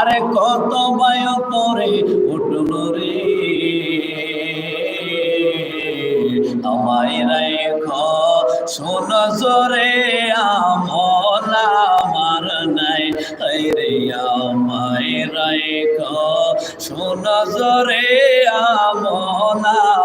আরে কত বায় পরে উঠল রে। আমায় রেখ, শোন জোরে, আমল আমার নাই। রে, আমায় রেখ, শোন জোরে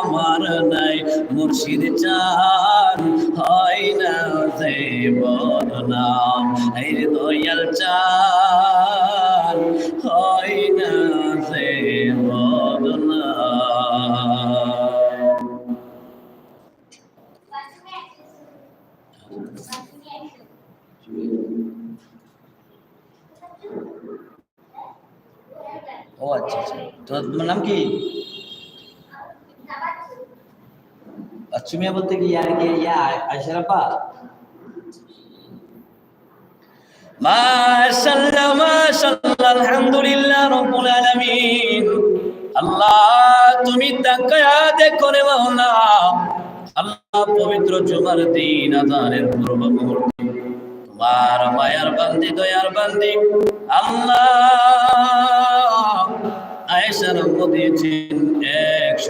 আমার নাই। মুর্শিদ চান হয় না যে বদনাম। এই দয়াল চান ও আচ্ছা আচ্ছা। তো তোমার নাম কি? আচ্ছু মিয়া বলতে কি ইয়ার কি ইয়া আশরাফা মাশাআল্লাহ আল্লাহ পবিত্র জুমার দিন আজানের পূর্ব তোমার মায়ার বান্দি দয়ার বান্দি। আল্লাহ দিয়েছেন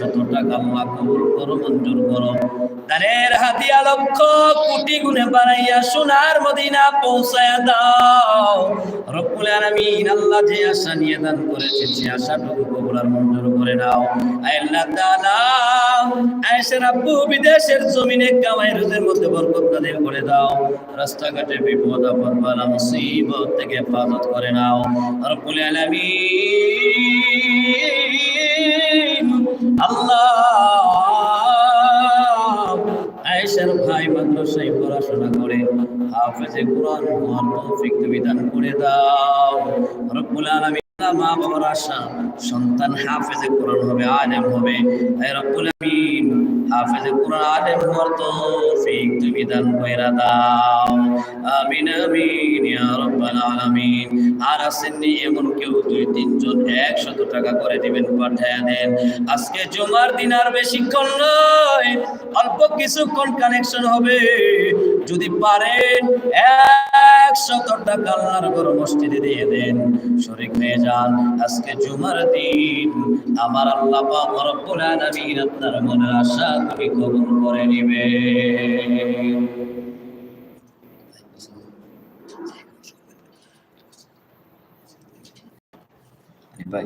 একশত টাকা আল্লাহ কবুল করো, মঞ্জুর করো। দানের হাতিয়া লক্ষ কোটি গুণে বাড়াইয়া সোনার মদিনা পৌঁছায়া দাও। রব্বুল আলামিন আল্লাহ যে আশা নিয়ে দান করেছে, সে আশাটুকু কবুল আর মঞ্জুর করে নাও। আল্লাহ তাআলা আয়েশার আব্বু বিদেশের জমিনে কামাই রুজির মধ্যে বরকত নাযিল করে দাও। রাস্তাঘাটে বিপদ, আপদ, বালা, মুসিবত থেকে হেফাজত করে নাও। রব্বুল আলামিন আয়েশার ভাই মাদ্রাসায় পড়াশোনা করে। হাফেজে কোরআন হওয়ার তৌফিক তুমি দান করে দাও। রব্বুল আলামিন মা বাবার আশা সন্তান হাফেজে কোরআন হবে, আলেম হবে। রব্বুল আমিন হাফেজে কোরআন আলেম হওয়ার তৌফিক তুমি দান কইরা দাও। আমিন আমিন, ইয়া রাব্বাল আলামিন। আর আসেননি এমন কেউ দুই, তিনজন একশত টাকা করে দিবেন, পাঠায়া দেন। আজকে জুমার দিন আর বেশিক্ষণ নয়, অল্প কিছুক্ষণ কানেকশন হবে। যদি পারেন একশত টাকা আল্লাহর ঘর মসজিদে দিয়ে দেন। শরীক হয়ে যান। আজকে জুমার দিন। আমার আল্লাহ পাক রব্বুল আলামিন আপনার মনের আশা তুমি কবুল করে নিবে। ভাই